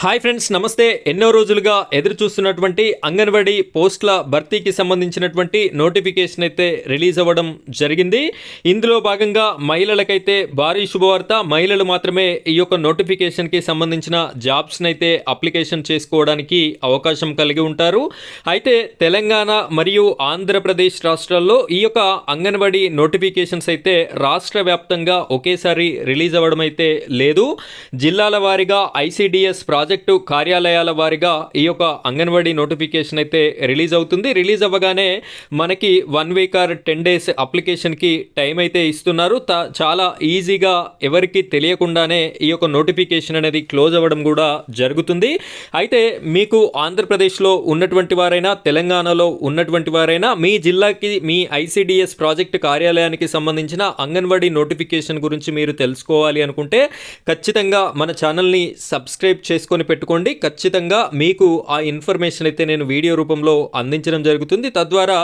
Hi friends నమస్తే. ఎన్నో రోజులుగా ఎదురు చూస్తున్నటువంటి అంగన్వాడీ పోస్టుల భర్తీకి సంబంధించినటువంటి నోటిఫికేషన్ అయితే రిలీజ్ అవ్వడం జరిగింది. ఇందులో భాగంగా మహిళలకైతే భారీ శుభవార్త. మహిళలు మాత్రమే ఈ యొక్క నోటిఫికేషన్కి సంబంధించిన జాబ్స్ని అయితే అప్లికేషన్ చేసుకోవడానికి అవకాశం కలిగి ఉంటారు. అయితే తెలంగాణ మరియు ఆంధ్రప్రదేశ్ రాష్ట్రాల్లో ఈ యొక్క అంగన్వాడీ నోటిఫికేషన్స్ అయితే రాష్ట్ర వ్యాప్తంగా ఒకేసారి రిలీజ్ అవ్వడం అయితే లేదు. జిల్లాల వారీగా ఐసిడిఎస్ ప్రాజెక్టు ప్రాజెక్టు కార్యాలయాల వారిగా ఈ యొక్క అంగన్వాడీ నోటిఫికేషన్ అయితే రిలీజ్ అవుతుంది. రిలీజ్ అవ్వగానే మనకి one week or ten days అప్లికేషన్కి time అయితే ఇస్తున్నారు. త- చాలా ఈజీగా ఎవరికి తెలియకుండానే ఈ యొక్క నోటిఫికేషన్ అనేది క్లోజ్ అవ్వడం కూడా జరుగుతుంది. అయితే మీకు ఆంధ్రప్రదేశ్లో ఉన్నటువంటి వారైనా తెలంగాణలో ఉన్నటువంటి వారైనా మీ జిల్లాకి మీ ఐసిడిఎస్ ప్రాజెక్ట్ కార్యాలయానికి సంబంధించిన అంగన్వాడీ నోటిఫికేషన్ గురించి మీరు తెలుసుకోవాలి అనుకుంటే ఖచ్చితంగా మన ఛానల్ని సబ్స్క్రైబ్ చేసుకొని పెట్టుకోండి. ఖచ్చితంగా మీకు ఆ ఇన్ఫర్మేషన్ అయితే నేను వీడియో రూపంలో అందించడం జరుగుతుంది. తద్వారా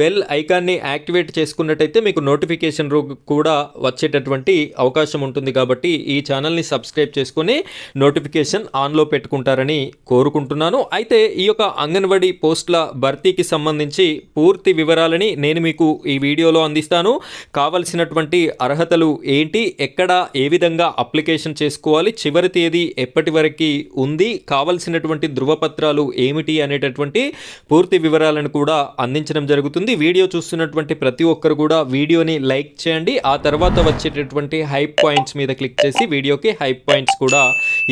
బెల్ ఐకాన్ని యాక్టివేట్ చేసుకున్నట్టయితే మీకు నోటిఫికేషన్ రూ కూడా వచ్చేటటువంటి అవకాశం ఉంటుంది కాబట్టి ఈ ఛానల్ని సబ్స్క్రైబ్ చేసుకొని నోటిఫికేషన్ ఆన్లో పెట్టుకుంటారని కోరుకుంటున్నాను. అయితే ఈ యొక్క అంగన్వాడీ పోస్టుల భర్తీకి సంబంధించి పూర్తి వివరాలని నేను మీకు ఈ వీడియోలో అందిస్తాను. కావలసినటువంటి అర్హతలు ఏంటి? ఎక్కడ ఏ విధంగా అప్లికేషన్ చేసుకోవాలి? చివరి తేదీ ఎప్పటి వరకు ఉంది. కావలసినటువంటి ధృవపత్రాలు ఏమిటి అనేటటువంటి పూర్తి వివరాలను కూడా అందించడం జరుగుతుంది. వీడియో చూస్తున్నటువంటి ప్రతి ఒక్కరు కూడా వీడియోని లైక్ చేయండి. ఆ తర్వాత వచ్చేటటువంటి హైప్ పాయింట్స్ మీద క్లిక్ చేసి వీడియోకి హైప్ పాయింట్స్ కూడా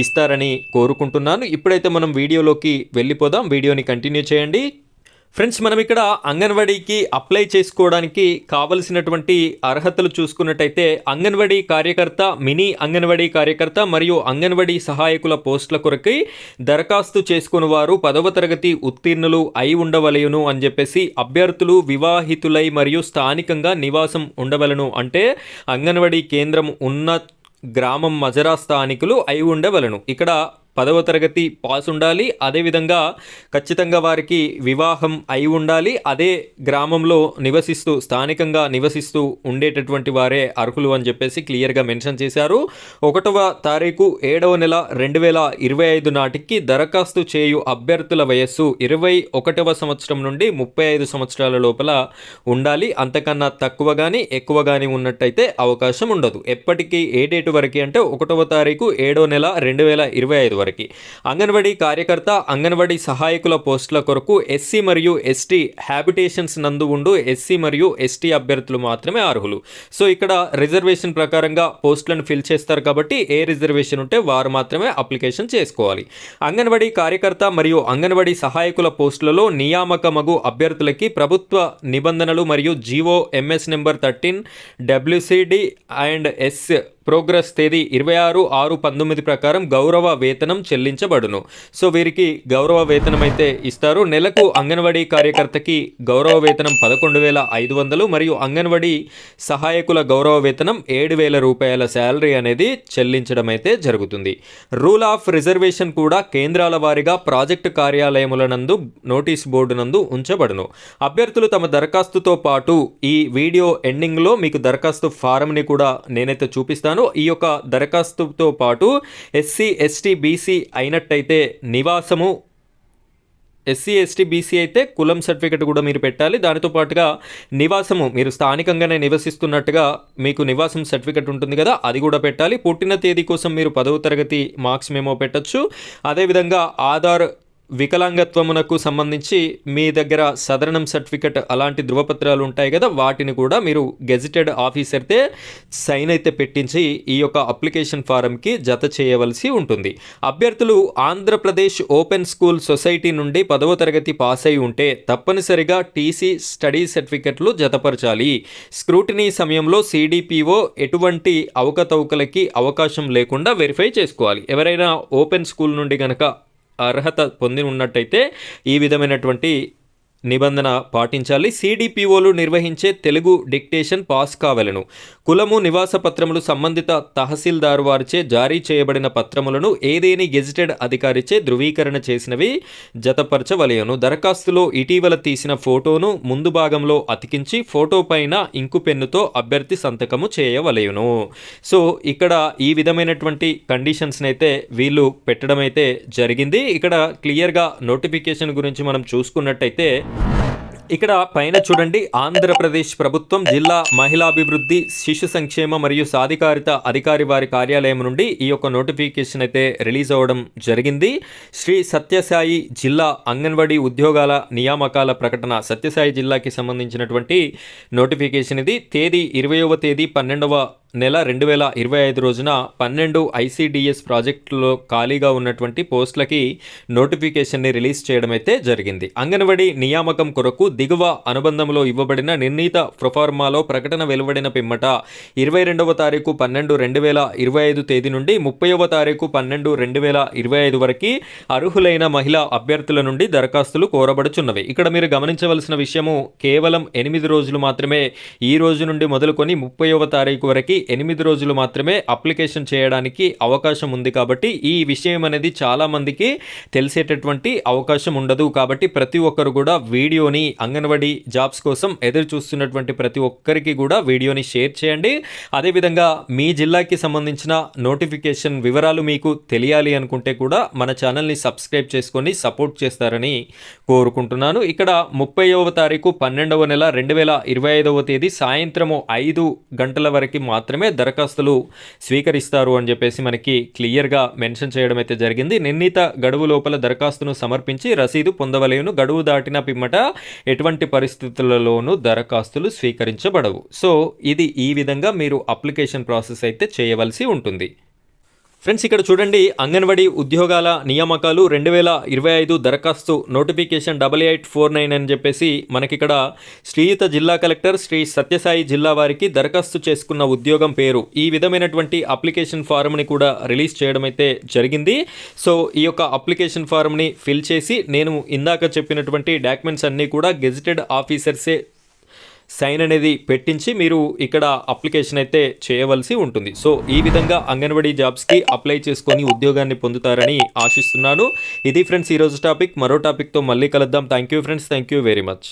ఇస్తారని కోరుకుంటున్నాను. ఇప్పుడైతే మనం వీడియోలోకి వెళ్ళిపోదాం. వీడియోని కంటిన్యూ చేయండి. ఫ్రెండ్స్ మనం ఇక్కడ అంగన్వాడీకి అప్లై చేసుకోవడానికి కావలసినటువంటి అర్హతలు చూసుకున్నట్టయితే అంగన్వాడీ కార్యకర్త మినీ అంగన్వాడీ కార్యకర్త మరియు అంగన్వాడీ సహాయకుల పోస్టుల కొరకై దరఖాస్తు చేసుకుని వారు పదవ తరగతి ఉత్తీర్ణులు అయి ఉండవలయును అని చెప్పేసి అభ్యర్థులు వివాహితులై మరియు స్థానికంగా నివాసం ఉండవలను అంటే అంగన్వాడీ కేంద్రం ఉన్న గ్రామం మజరా స్థానికులు అయి ఉండవలను. ఇక్కడ పదవ తరగతి పాస్ ఉండాలి. అదేవిధంగా ఖచ్చితంగా వారికి వివాహం అయి ఉండాలి. అదే గ్రామంలో నివసిస్తూ స్థానికంగా నివసిస్తూ ఉండేటటువంటి వారే అర్హులు అని చెప్పేసి క్లియర్గా మెన్షన్ చేశారు. ఒకటవ తారీఖు ఏడవ నెల రెండు వేల ఇరవై ఐదు నాటికి దరఖాస్తు చేయు అభ్యర్థుల వయస్సు ఇరవై ఒకటవ సంవత్సరం నుండి ముప్పై ఐదు సంవత్సరాల లోపల ఉండాలి. అంతకన్నా తక్కువ కానీ ఎక్కువ కానీ ఉన్నట్టయితే అవకాశం ఉండదు. ఎప్పటికీ ఏ డేట్ వరకు అంటే ఒకటవ తారీఖు ఏడో నెల రెండు వేల ఇరవై ఐదు వరకు. అంగన్వాడీ కార్యకర్త అంగన్వాడీ సహాయకుల పోస్టుల కొరకు ఎస్సీ మరియు ఎస్టీ హ్యాబిటేషన్స్ నందు ఉండు ఎస్సీ మరియు ఎస్టీ అభ్యర్థులు మాత్రమే అర్హులు. సో ఇక్కడ రిజర్వేషన్ ప్రకారంగా పోస్టులను ఫిల్ చేస్తారు కాబట్టి ఏ రిజర్వేషన్ ఉంటే వారు మాత్రమే అప్లికేషన్ చేసుకోవాలి. అంగన్వాడీ కార్యకర్త మరియు అంగన్వాడీ సహాయకుల పోస్టులలో నియామకమగు అభ్యర్థులకి ప్రభుత్వ నిబంధనలు మరియు GO MS number thirteen WCD and S progress తేదీ ఇరవై ఆరు ఆరు పంతొమ్మిది ప్రకారం గౌరవ వేతనం చెల్లించబడును. సో వీరికి గౌరవ వేతనం అయితే ఇస్తారు. నెలకు అంగన్వాడీ కార్యకర్తకి గౌరవ వేతనం పదకొండు వేల ఐదు వందలు మరియు అంగన్వాడీ సహాయకుల గౌరవ వేతనం ఏడు వేల రూపాయల శాలరీ అనేది చెల్లించడం అయితే జరుగుతుంది. రూల్ ఆఫ్ రిజర్వేషన్ కూడా కేంద్రాల వారీగా ప్రాజెక్టు కార్యాలయముల నందు నోటీస్ బోర్డు నందు ఉంచబడును. అభ్యర్థులు తమ దరఖాస్తుతో పాటు ఈ వీడియో ఎండింగ్లో మీకు దరఖాస్తు ఫారంని కూడా నేనైతే చూపిస్తాను. ఈ యొక్క దరఖాస్తుతో పాటు ఎస్సీ ఎస్టీ బీసీ అయినట్టయితే నివాసము ఎస్సీ ఎస్టీ బీసీ అయితే కులం సర్టిఫికెట్ కూడా మీరు పెట్టాలి. దానితో పాటుగా నివాసము మీరు స్థానికంగానే నివసిస్తున్నట్టుగా మీకు నివాసం సర్టిఫికెట్ ఉంటుంది కదా అది కూడా పెట్టాలి. పుట్టిన తేదీ కోసం మీరు పదవ తరగతి మార్క్స్ మేమో పెట్టచ్చు. అదేవిధంగా ఆధార్ వికలాంగత్వమునకు సంబంధించి మీ దగ్గర సదరణం సర్టిఫికెట్ అలాంటి ధృవపత్రాలు ఉంటాయి కదా వాటిని కూడా మీరు గెజిటెడ్ ఆఫీసర్తే సైన్ అయితే పెట్టించి ఈ యొక్క అప్లికేషన్ ఫారంకి జత చేయవలసి ఉంటుంది. అభ్యర్థులు ఆంధ్రప్రదేశ్ ఓపెన్ స్కూల్ సొసైటీ నుండి పదవ తరగతి పాస్ అయి ఉంటే తప్పనిసరిగా టీసీ స్టడీ సర్టిఫికెట్లు జతపరచాలి. స్క్రూటినీ సమయంలో సిడిపిఓ ఎటువంటి అవకతవకలకి అవకాశం లేకుండా వెరిఫై చేసుకోవాలి. ఎవరైనా ఓపెన్ స్కూల్ నుండి కనుక అర్హత పొంది ఉన్నట్టయితే ఈ విధమైనటువంటి నిబంధన పాటించాలి. సిడిపిఓలు నిర్వహించే తెలుగు డిక్టేషన్ పాస్ కావలను. కులము నివాస పత్రములు సంబంధిత తహసీల్దారు వారిచే జారీ చేయబడిన పత్రములను ఏదేని గెజిటెడ్ అధికారిచే ధృవీకరణ చేసినవి జతపరచవలయను దరఖాస్తులో ఇటీవల తీసిన ఫోటోను ముందు భాగంలో అతికించి ఫోటో పైన ఇంకు పెన్నుతో అభ్యర్థి సంతకము చేయవలయును సో ఇక్కడ ఈ విధమైనటువంటి కండిషన్స్ని అయితే వీళ్ళు పెట్టడం అయితే జరిగింది. ఇక్కడ క్లియర్గా నోటిఫికేషన్ గురించి మనం చూసుకున్నట్టయితే ఇక్కడ పైన చూడండి ఆంధ్రప్రదేశ్ ప్రభుత్వం జిల్లా మహిళాభివృద్ధి శిశు సంక్షేమ మరియు సాధికారిత అధికారి వారి కార్యాలయం నుండి ఈ యొక్క నోటిఫికేషన్ అయితే రిలీజ్ అవ్వడం జరిగింది. శ్రీ సత్యసాయి జిల్లా అంగన్వాడీ ఉద్యోగాల నియామకాల ప్రకటన సత్యసాయి జిల్లాకి సంబంధించినటువంటి నోటిఫికేషన్ ఇది. తేదీ ఇరవయవ తేదీ పన్నెండవ నెల రెండు వేల ఇరవై ఐదు రోజున పన్నెండు ఐసీడిఎస్ ప్రాజెక్టులో ఖాళీగా ఉన్నటువంటి పోస్టులకి నోటిఫికేషన్ని రిలీజ్ చేయడం అయితే జరిగింది. అంగన్వాడీ నియామకం కొరకు దిగువ అనుబంధంలో ఇవ్వబడిన నిర్ణీత ప్రొఫార్మాలో ప్రకటన వెలువడిన పిమ్మట ఇరవై రెండవ తారీఖు పన్నెండు రెండు వేల ఇరవై ఐదు తేదీ నుండి ముప్పైవ తారీఖు పన్నెండు రెండు వేల ఇరవై ఐదు వరకు అర్హులైన మహిళా అభ్యర్థుల నుండి దరఖాస్తులు కోరబడుచున్నవి. ఇక్కడ మీరు గమనించవలసిన విషయము కేవలం ఎనిమిది రోజులు మాత్రమే. ఈ రోజు నుండి మొదలుకొని ముప్పైవ తారీఖు వరకు ఎనిమిది రోజులు మాత్రమే అప్లికేషన్ చేయడానికి అవకాశం ఉంది కాబట్టి ఈ విషయం అనేది చాలామందికి తెలిసేటటువంటి అవకాశం ఉండదు కాబట్టి ప్రతి ఒక్కరు కూడా వీడియోని అంగన్వాడీ జాబ్స్ కోసం ఎదురు చూస్తున్నటువంటి ప్రతి ఒక్కరికి కూడా వీడియోని షేర్ చేయండి. అదేవిధంగా మీ జిల్లాకి సంబంధించిన నోటిఫికేషన్ వివరాలు మీకు తెలియాలి అనుకుంటే కూడా మన ఛానల్ని సబ్స్క్రైబ్ చేసుకొని సపోర్ట్ చేస్తారని కోరుకుంటున్నాను. ఇక్కడ ముప్పైవ తారీఖు పన్నెండవ నెల రెండు వేల ఇరవై ఐదవ తేదీ సాయంత్రము ఐదు గంటల వరకు మాత్రం మాత్రమే దరఖాస్తులు స్వీకరిస్తారు అని చెప్పేసి మనకి క్లియర్గా మెన్షన్ చేయడం అయితే జరిగింది. నిర్ణీత గడువు లోపల దరఖాస్తును సమర్పించి రసీదు పొందవలేను. గడువు దాటిన పిమ్మట ఎటువంటి పరిస్థితులలోనూ దరఖాస్తులు స్వీకరించబడవు. సో ఇది ఈ విధంగా మీరు అప్లికేషన్ ప్రాసెస్ అయితే చేయవలసి ఉంటుంది. ఫ్రెండ్స్ ఇక్కడ చూడండి అంగన్వాడీ ఉద్యోగాల నియామకాలు రెండు వేల ఇరవై ఐదు దరఖాస్తు notification double eight four nine అని చెప్పేసి మనకిక్కడ శ్రీయుత జిల్లా కలెక్టర్ శ్రీ సత్యసాయి జిల్లా వారికి దరఖాస్తు చేసుకున్న ఉద్యోగం పేరు. ఈ విధమైనటువంటి అప్లికేషన్ ఫారంని కూడా రిలీజ్ చేయడం అయితే జరిగింది. సో ఈ యొక్క అప్లికేషన్ ఫారంని ఫిల్ చేసి నేను ఇందాక చెప్పినటువంటి డాక్యుమెంట్స్ అన్నీ కూడా గెజిటెడ్ ఆఫీసర్సే సైన్ అనేది పెట్టించి మీరు ఇక్కడ అప్లికేషన్ అయితే చేయవలసి ఉంటుంది. సో ఈ విధంగా అంగన్వాడీ జాబ్స్కి అప్లై చేసుకొని ఉద్యోగాన్ని పొందుతారని ఆశిస్తున్నాను. ఇది ఫ్రెండ్స్ ఈరోజు టాపిక్. మరో టాపిక్తో మళ్ళీ కలుద్దాం. Thank you friends. Thank you very much.